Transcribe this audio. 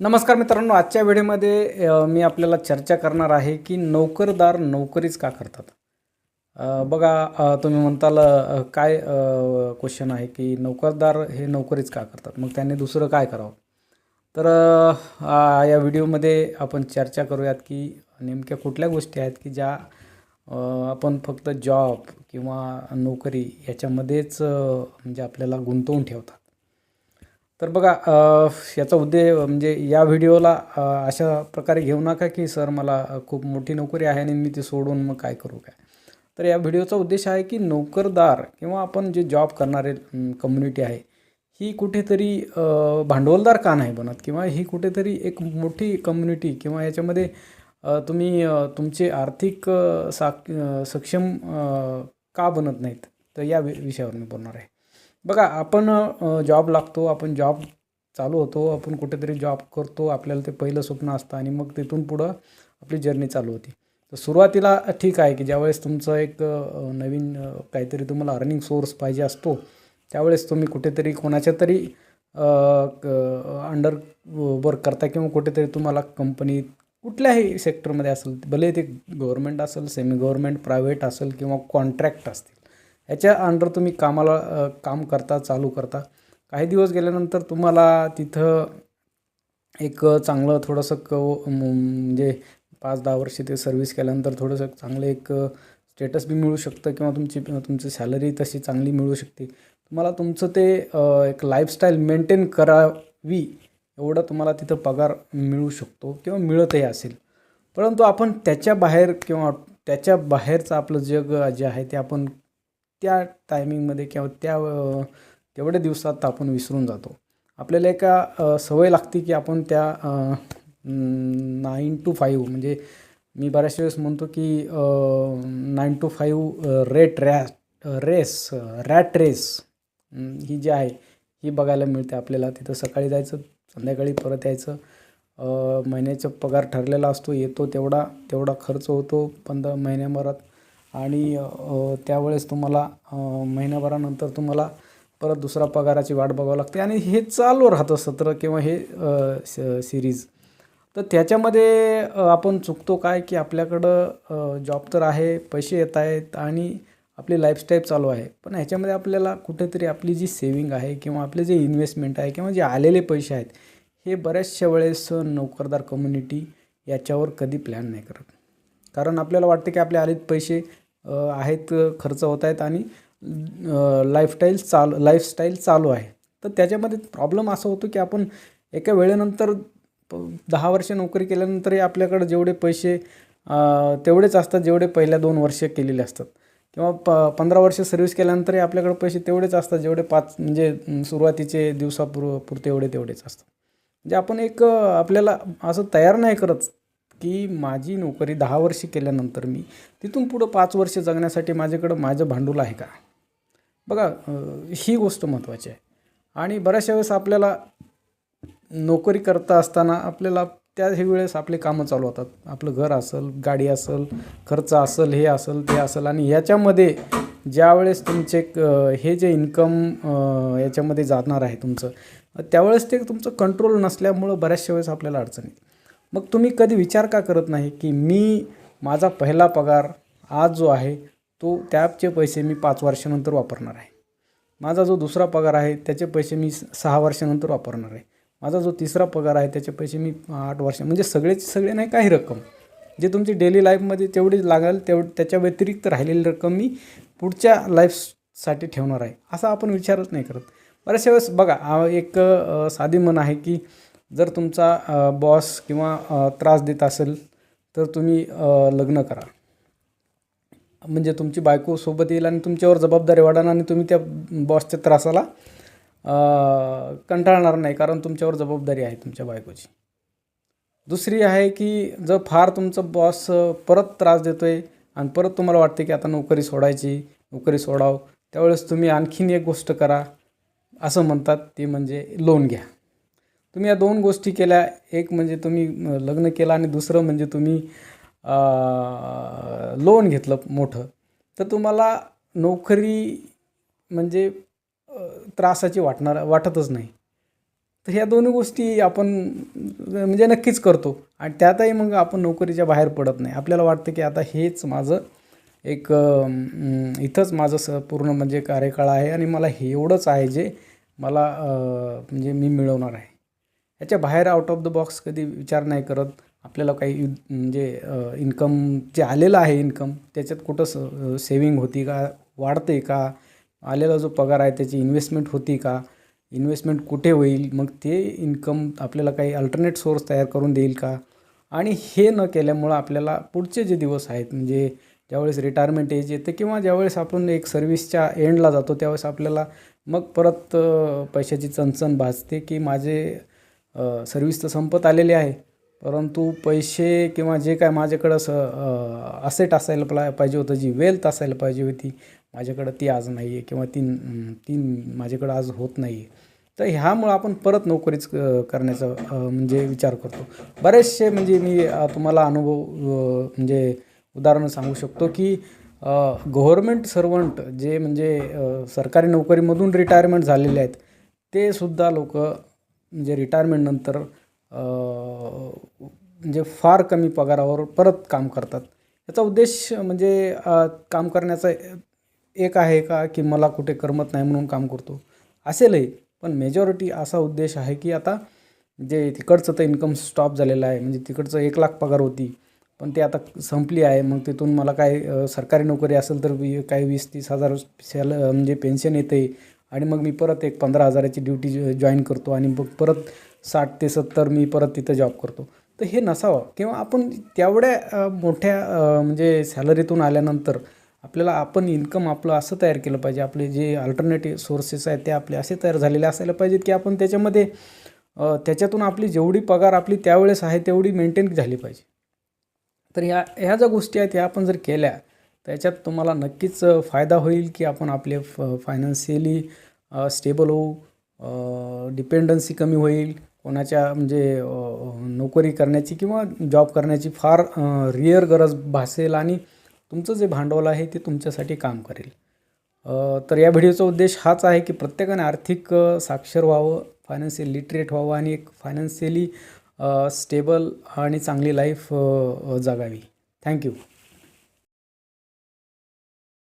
नमस्कार मित्रांनो आजच्या व्हिडिओमध्ये मी आपल्याला चर्चा करणार आहे की नोकरदार नोकरीच का करतात? बघा तुम्ही म्हणताल काय क्वेश्चन आहे की नोकरदार हे नोकरीच का करतात? मग त्यांनी दुसरं काय करावं? तर आ, या व्हिडिओमध्ये आपण चर्चा करूयात की नेमक्या कुठल्या गोष्टी आहेत की ज्या आपण फक्त जॉब किंवा नोकरी याच्यामध्येच म्हणजे आपल्याला गुंतवून ठेवतात. तर बघा याचा उद्देश म्हणजे या व्हिडिओला अशा प्रकारे घेऊ नका की सर मला खूप मोठी नोकरी आहे आणि मी ती सोडून मग काय करू काय? तर या व्हिडिओचा उद्देश आहे की नोकरदार किंवा आपण जे जॉब करणारे कम्युनिटी आहे ही कुठेतरी भांडवलदार का नाही बनत? किंवा ही कुठेतरी एक मोठी कम्युनिटी किंवा याच्यामध्ये तुम्ही तुमचे आर्थिक साक सक्षम का बनत नाहीत? तर या वि विषयावर मी बोलणार आहे. बघा आपण जॉब लागतो आपण जॉब चालू होतो आपण कुठेतरी जॉब करतो आपल्याला ते पहिलं स्वप्न असतं आणि मग तिथून पुढं आपली जर्नी चालू होती. तर सुरुवातीला ठीक आहे की ज्यावेळेस तुमचं एक नवीन काहीतरी तुम्हाला अर्निंग सोर्स पाहिजे असतो त्यावेळेस तुम्ही कुठेतरी कोणाच्या तरी अंडर वर्क करता किंवा कुठेतरी तुम्हाला कंपनीत कुठल्याही सेक्टरमध्ये असेल भले ते गव्हर्मेंट असेल सेमी गव्हर्मेंट प्रायव्हेट असेल किंवा कॉन्ट्रॅक्ट असतील. ह्याच्या अंडर तुम्ही कामाला काम करता चालू करता. काही दिवस गेल्यानंतर तुम्हाला तिथं एक चांगलं थोडंसं क म्हणजे पाच दहा वर्ष ते सर्व्हिस केल्यानंतर थोडंसं चांगलं एक स्टेटस बी मिळू शकतं किंवा तुमची तुमची सॅलरी तशी चांगली मिळू शकते. तुम्हाला तुमचं ते एक लाईफस्टाईल मेंटेन करावी एवढं तुम्हाला तिथं पगार मिळू शकतो किंवा मिळतही असेल. परंतु आपण त्याच्या बाहेर किंवा त्याच्या बाहेरचं आपलं जग जे आहे ते आपण त्या टायमिंगमध्ये किंवा त्या तेवढ्या दिवसात आपण विसरून जातो. आपल्याला एका सवय लागते की आपण त्या नाईन टू फाईव्ह म्हणजे मी बऱ्याचशा वेळेस म्हणतो की nine to five rate rat race rat race ही जी आहे ही बघायला मिळते आपल्याला. तिथं सकाळी जायचं संध्याकाळी परत यायचं महिन्याचा पगार ठरलेला असतो येतो तेवढा तेवढा खर्च होतो पंधरा महिन्याभरात. आणि त्यावेळेस तुम्हाला महिन्याभरानंतर तुम्हाला परत दुसरा पगाराची वाट बघावं लागते. आणि हे चालू राहतं सत्र किंवा हे स सिरीज. तर त्याच्यामध्ये आपण चुकतो काय की आपल्याकडं जॉब तर आहे पैसे येत आहेत आणि आपली लाईफस्टाईल चालू आहे. पण ह्याच्यामध्ये आपल्याला कुठेतरी आपली जी सेविंग आहे किंवा आपले जे इन्व्हेस्टमेंट आहे किंवा जे आलेले पैसे आहेत हे बऱ्याचशा वेळेस नोकरदार कम्युनिटी याच्यावर कधी प्लॅन नाही करत. कारण आपल्याला वाटतं की आपले आलेत पैसे आहेत खर्च होत आहेत आणि लाईफस्टाईल चालू लाईफस्टाईल चालू आहे. तर त्याच्यामध्ये प्रॉब्लेम असा होतो की आपण एका वेळेनंतर प दहा वर्ष नोकरी केल्यानंतरही आपल्याकडं जेवढे पैसे तेवढेच असतात जेवढे पहिल्या दोन वर्ष केलेले असतात. किंवा प पंधरा वर्ष सर्व्हिस केल्यानंतरही आपल्याकडे पैसे तेवढेच असतात जेवढे पाच म्हणजे सुरुवातीचे दिवसापूर्व पुरते एवढे तेवढेच असतात. म्हणजे आपण एक आपल्याला असं तयार नाही करत की माझी नोकरी दहा वर्षे केल्यानंतर मी तिथून पुढं पाच वर्ष जगण्यासाठी माझ्याकडं माझं भांडवल आहे का? बघा ही गोष्ट महत्त्वाची आहे. आणि बऱ्याचशा वेळेस आपल्याला नोकरी करता असताना आपल्याला त्याही वेळेस आपले कामं चालू होतात. आपलं घर असेल गाडी असेल खर्च असेल हे असेल ते असेल आणि याच्यामध्ये ज्यावेळेस तुमचे हे जे इन्कम याच्यामध्ये जाणार आहे तुमचं त्यावेळेस ते तुमचं कंट्रोल नसल्यामुळं बऱ्याचशा वेळेस आपल्याला अडचण येते. मग तुम्ही कधी विचार का करत नाही की मी माझा पहिला पगार आज जो आहे तो त्याचे पैसे मी पाच वर्षानंतर वापरणार आहे. माझा जो दुसरा पगार आहे त्याचे पैसे मी सहा वर्षानंतर वापरणार आहे. माझा जो तिसरा पगार आहे त्याचे पैसे मी आठ वर्ष म्हणजे सगळेच सगळे नाही काही रक्कम. जे तुमची डेली लाईफमध्ये तेवढी लागेल तेव त्याच्या व्यतिरिक्त राहिलेली रक्कम मी पुढच्या लाईफसाठी ठेवणार आहे. असा आपण विचारच नाही करत. बऱ्याचशा वेळेस बघा एक साधी म्हण आहे की जर तुमचा बॉस किंवा त्रास देत असेल तर तुम्ही लग्न करा. म्हणजे तुमची बायको सोबत येईल आणि तुमच्यावर जबाबदारी वाढणार आणि तुम्ही त्या बॉसच्या त्रासाला कंटाळणार नाही कारण तुमच्यावर जबाबदारी आहे तुमच्या बायकोची. दुसरी आहे की जर फार तुमचं बॉस परत त्रास देतो आहे आणि परत तुम्हाला वाटते की आता नोकरी सोडायची नोकरी सोडाव त्यावेळेस तुम्ही आणखीन एक गोष्ट करा असं म्हणतात ते म्हणजे लोन घ्या. तुम्ही या दोन गोष्टी केल्या. एक म्हणजे तुम्ही लग्न केलं आणि दुसरं म्हणजे तुम्ही लोन घेतलं मोठं. तर तुम्हाला नोकरी म्हणजे त्रासाची वाटणार वाटतच नाही. तर ह्या दोन्ही गोष्टी आपण म्हणजे नक्कीच करतो. आणि त्यातही मग आपण नोकरीच्या बाहेर पडत नाही. आपल्याला वाटतं की आता हेच माझं एक इथंच माझं स पूर्ण म्हणजे कार्यकाळ आहे आणि मला हे एवढंच आहे जे मला म्हणजे मी मिळवणार आहे. याच्या बाहेर आउट ऑफ द बॉक्स कधी विचार नाही करत. आपल्याला काही म्हणजे इन्कम जे आलेलं आहे इन्कम त्याच्यात कुठं स सेविंग होती का वाढते का आलेला जो पगार आहे त्याची इन्व्हेस्टमेंट होती का इन्व्हेस्टमेंट कुठे होईल मग ते इन्कम आपल्याला काही अल्टरनेट सोर्स तयार करून देईल का? आणि हे न केल्यामुळं आपल्याला पुढचे जे दिवस आहेत म्हणजे ज्यावेळेस रिटायरमेंट एज येते किंवा ज्यावेळेस आपण एक सर्व्हिसच्या एंडला जातो त्यावेळेस आपल्याला मग परत पैशाची चणचण भाजते की माझे सर्व्हिस तर संपत आलेली आहे. परंतु पैसे किंवा जे काय माझ्याकडं स असेट असायला पला पाहिजे होतं जी वेल्थ असायला पाहिजे होती माझ्याकडं ती आज नाही आहे किंवा ती ती माझ्याकडं आज होत नाही आहे तर ह्यामुळं आपण परत नोकरीच करण्याचा म्हणजे विचार करतो. बरेचसे म्हणजे मी तुम्हाला अनुभव म्हणजे उदाहरणं सांगू शकतो की गव्हर्मेंट सर्वंट जे म्हणजे सरकारी नोकरीमधून रिटायरमेंट झालेले आहेत ते सुद्धा लोक म्हणजे रिटायरमेंटनंतर म्हणजे फार कमी पगारावर परत काम करतात. याचा उद्देश म्हणजे काम करण्याचा एक आहे का की मला कुठे करमत नाही म्हणून काम करतो? असेलही. पण मेजॉरिटी असा उद्देश आहे की आता जे तिकडचं तर इन्कम स्टॉप झालेलं आहे. म्हणजे तिकडचं एक लाख पगार होती पण ते आता संपली आहे. मग तिथून मला काय सरकारी नोकरी असेल तर काही वीस तीस हजार सॅल म्हणजे पेन्शन येते आणि मग मी परत एक पंधरा हजाराची ड्युटी जॉईन करतो आणि मग परत साठ ते सत्तर मी परत तिथं जॉब करतो. तर हे नसावं. किंवा आपण तेवढ्या मोठ्या म्हणजे सॅलरीतून आल्यानंतर आपल्याला आपण इन्कम आपलं असं तयार केलं पाहिजे. आपले जे अल्टरनेटिव्ह सोर्सेस आहेत ते आपले असे तयार झालेले असायला पाहिजेत की आपण त्याच्यामध्ये त्याच्यातून आपली जेवढी पगार आपली त्यावेळेस आहे तेवढी मेंटेन झाली पाहिजे. तर ह्या ह्या ज्या गोष्टी आहेत ह्या आपण जर केल्या त्याच्यात तुम्हाला नक्कीच फायदा होईल की आपण आपले फ फायनान्शियली स्टेबल होऊ डिपेंडन्सी कमी होईल. कोणाच्या म्हणजे नोकरी करण्याची किंवा जॉब करण्याची फार रिअर गरज भासेल आणि तुमचं जे भांडवल आहे ते तुमच्यासाठी काम करेल. तर या व्हिडिओचा उद्देश हाच आहे की प्रत्येकाने आर्थिक साक्षर व्हावं फायनान्शियल लिटरेट व्हावं आणि एक फायनान्शियली स्टेबल आणि चांगली लाईफ जगावी. थँक्यू